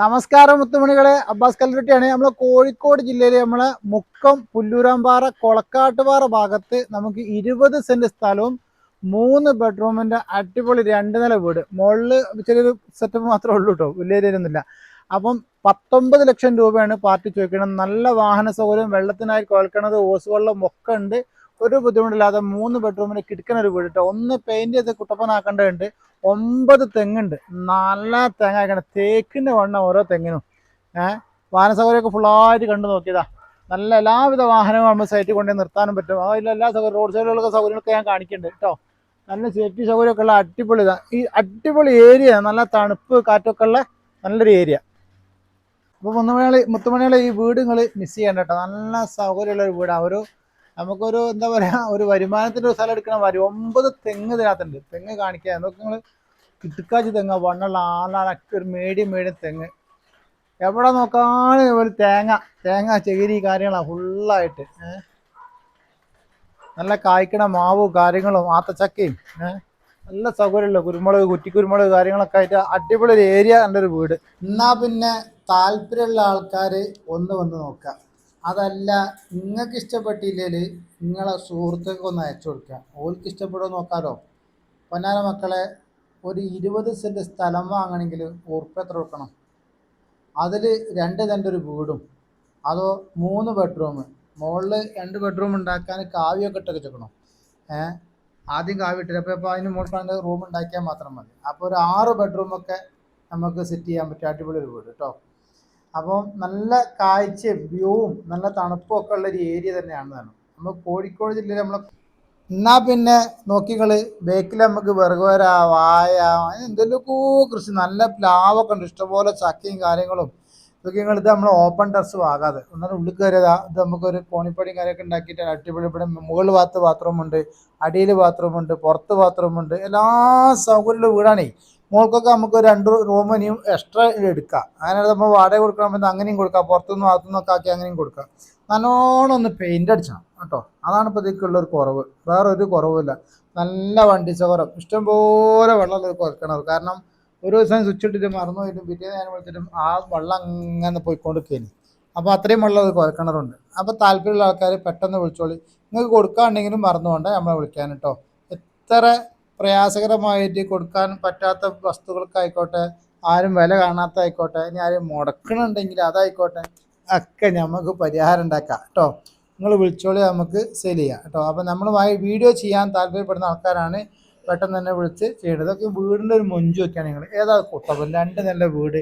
നമസ്കാരം മുത്തുമണികളെ. അബ്ബാസ് കല്ലൂട്ടിയാണ് നമ്മൾ കോഴിക്കോട് ജില്ലയിലെ നമ്മളെ മുക്കം പുല്ലൂരാമ്പാറ കൊളക്കാട്ടുപാറ ഭാഗത്ത് നമുക്ക് ഇരുപത് സെന്റ് സ്ഥലവും മൂന്ന് ബെഡ്റൂമിന്റെ അടിപൊളി രണ്ട് നില വീട്. മുകളിൽ ചെറിയൊരു സെറ്റപ്പ് മാത്രമേ ഉള്ളൂ കേട്ടോ വലിയ അപ്പം പത്തൊമ്പത് ലക്ഷം രൂപയാണ് പാർട്ടി ചോദിക്കുന്നത്. നല്ല വാഹന സൗകര്യം വെള്ളത്തിനായി കുഴൽക്കണത് ഓസ് വെള്ളം ഒക്കെ ഉണ്ട്. ഒരു ബുദ്ധിമുട്ടില്ലാതെ മൂന്ന് ബെഡ്റൂമിന് കിടക്കുന്ന ഒരു വീട് ഒന്ന് പെയിന്റ് ചെയ്ത് കുട്ടപ്പനാക്കേണ്ടതുണ്ട്. ഒമ്പത് തെങ്ങുണ്ട്. നല്ല തേങ്ങ ആക്കണം തേക്കിന്റെ വണ്ണം ഓരോ തെങ്ങിനും. ഏഹ് വാഹന സൗകര്യമൊക്കെ ഫുള്ളായിട്ട് കണ്ടു നോക്കിയതാ. നല്ല എല്ലാവിധ വാഹനവും നമ്മൾ സൈറ്റിൽ കൊണ്ടുപോയി നിർത്താനും പറ്റും. അതിൽ എല്ലാ സൗകര്യം റോഡ് സൈഡിലുള്ള സൗകര്യങ്ങളൊക്കെ ഞാൻ കാണിക്കുന്നുണ്ട് കേട്ടോ നല്ല സേഫ്റ്റി സൗകര്യമൊക്കെ ഉള്ള അടിപൊളി ഈ അടിപൊളി ഏരിയ നല്ല തണുപ്പ് കാറ്റൊക്കെ ഉള്ള നല്ലൊരു ഏരിയ അപ്പോൾ മുത്തുമണികളെ മുത്തുമണികളെ ഈ വീട് നിങ്ങൾ മിസ് ചെയ്യണ്ട കേട്ടോ നല്ല സൗകര്യമുള്ള ഒരു വീടാണ് ഒരു നമുക്കൊരു എന്താ പറയുക ഒരു വരുമാനത്തിന്റെ ഒരു സ്ഥലം എടുക്കണ മാതിരി ഒമ്പത് തെങ്ങ് ഇതിനകത്തുണ്ട്. തെങ്ങ് കാണിക്കുക എന്നൊക്കെ നിങ്ങൾ കിട്ടുക്കാച്ചി തെങ്ങ് വണ്ണുള്ള ആളാണൊക്കെ ഒരു മീഡിയം മീഡിയം തെങ്ങ്. എവിടെ നോക്കാണ് ഒരു തേങ്ങ തേങ്ങ ചകിരി കാര്യങ്ങളാണ് ഫുള്ളായിട്ട് നല്ല കായ്ക്കണ മാവും കാര്യങ്ങളും ആത്തച്ചക്കയും നല്ല സൗകര്യമുള്ള കുരുമുളക് കുറ്റിക്കുരുമുളക് കാര്യങ്ങളൊക്കെ ആയിട്ട് അടിപൊളി ഒരു ഏരിയ എന്റെ ഒരു വീട്. എന്നാൽ പിന്നെ താല്പര്യമുള്ള ആൾക്കാർ ഒന്ന് വന്ന് നോക്കാം. അതല്ല നിങ്ങൾക്ക് ഇഷ്ടപ്പെട്ടില്ലെങ്കിൽ നിങ്ങളെ സുഹൃത്തുക്കൾക്ക് ഒന്ന് അയച്ചു കൊടുക്കുക. ഓൾക്ക് ഇഷ്ടപ്പെടുമോ നോക്കാലോ. പൊന്നാര മക്കളെ ഒരു ഇരുപത് സെന്റ് സ്ഥലം വാങ്ങണമെങ്കിൽ ഉറുപ്പ് എത്ര കൊടുക്കണം? അതിൽ രണ്ട് രണ്ട് ഒരു വീടും അതോ മൂന്ന് ബെഡ്റൂം മുകളിൽ രണ്ട് ബെഡ്റൂം ഉണ്ടാക്കാൻ കാവ്യൊക്കെ ഇട്ടൊക്കെ വെക്കണം ഏഹ് ആദ്യം ഇട്ടില്ല അപ്പോൾ ഇപ്പോൾ അതിന് മുകളിൽ റൂം ഉണ്ടാക്കിയാൽ മാത്രം മതി. അപ്പോൾ ഒരു ആറ് ബെഡ്റൂമൊക്കെ നമുക്ക് സെറ്റ് ചെയ്യാൻ പറ്റിയ അടിപൊളി ഒരു വീട് കേട്ടോ അപ്പോൾ നല്ല കാഴ്ചയും വ്യൂവും നല്ല തണുപ്പും ഒക്കെ ഉള്ള ഒരു ഏരിയ തന്നെയാണ് താനും നമ്മൾ കോഴിക്കോട് ജില്ലയിൽ നമ്മൾ എന്നാ പിന്നെ നോക്കിങ്ങൾ ബേക്കിൽ നമുക്ക് വെറുകര വായ എന്തെല്ലാം കൂ കൃഷി നല്ല പ്ലാവൊക്കെ ഉണ്ട്. ഇഷ്ടംപോലെ ചക്കയും കാര്യങ്ങളും. ഇതൊക്കെ ഇത് നമ്മൾ ഓപ്പൺ ടെറസ് ആകാതെ ഒന്നും ഉള്ളിൽ കയറിയതാ. ഇത് നമുക്കൊരു കോണിപ്പടിയും കാര്യമൊക്കെ ഉണ്ടാക്കിയിട്ട് അടിപൊളി ഇവിടെ മുകളിൽ ഭാഗത്ത് ബാത്റൂമുണ്ട് അടിയിൽ ബാത്റൂമുണ്ട് പുറത്ത് ബാത്റൂമുണ്ട് എല്ലാ സൗകര്യമുള്ള വീടാണേ. മോൾക്കൊക്കെ നമുക്ക് രണ്ട് റൂം ഇനിയും എക്സ്ട്രാ എടുക്കാം. അങ്ങനെ നമ്മൾ വാടക കൊടുക്കണം പിന്നെ അങ്ങനെയും കൊടുക്കാം. പുറത്തുനിന്ന് അകത്തുനിന്നൊക്കെ ആക്കി അങ്ങനെയും കൊടുക്കാം. നല്ലോണം ഒന്ന് പെയിന്റ് അടിച്ചണം കേട്ടോ. അതാണ് ഇപ്പോൾ ഇതിലേക്കുള്ള ഒരു കുറവ്. വേറെ ഒരു കുറവുമില്ല. നല്ല വണ്ടി സൗകര്യം ഇഷ്ടംപോലെ വെള്ളം കുറയ്ക്കണത് കാരണം ഒരു ദിവസം സ്വിച്ച് ഇട്ടിട്ട് മറന്നു പോയിട്ടും പിറ്റേ നേരം വിളിച്ചിട്ടും ആ വെള്ളം അങ്ങനെ പോയിക്കൊണ്ടിരിക്കുകയാണ് അപ്പോൾ അത്രയും വെള്ളം അത് കുഴക്കണറുണ്ട് അപ്പോൾ താല്പര്യമുള്ള ആൾക്കാർ പെട്ടെന്ന് വിളിച്ചോളി. നിങ്ങൾക്ക് കൊടുക്കാണ്ടെങ്കിലും മറന്നുകൊണ്ട് നമ്മളെ വിളിക്കാൻ കേട്ടോ. എത്ര പ്രയാസകരമായിട്ട് കൊടുക്കാൻ പറ്റാത്ത വസ്തുക്കൾക്കായിക്കോട്ടെ ആരും വില കാണാത്ത ആയിക്കോട്ടെ ഇനി ആരും മുടക്കണുണ്ടെങ്കിൽ അതായിക്കോട്ടെ ഒക്കെ നമുക്ക് പരിഹാരം ഉണ്ടാക്കാം കേട്ടോ. നിങ്ങൾ വിളിച്ചോളി നമുക്ക് സെയിൽ ചെയ്യാം കേട്ടോ. അപ്പോൾ നമ്മൾ വീഡിയോ ചെയ്യാൻ താല്പര്യപ്പെടുന്ന ആൾക്കാരാണ് പെട്ടെന്ന് തന്നെ വിളിച്ച് ചെയ്യേണ്ടത് ഇതൊക്കെ വീടിന്റെ ഒരു മൊഞ്ച് വെക്കുകയാണ് നിങ്ങൾ ഏതാ കുട്ടപ്പം രണ്ട് നല്ല വീട്.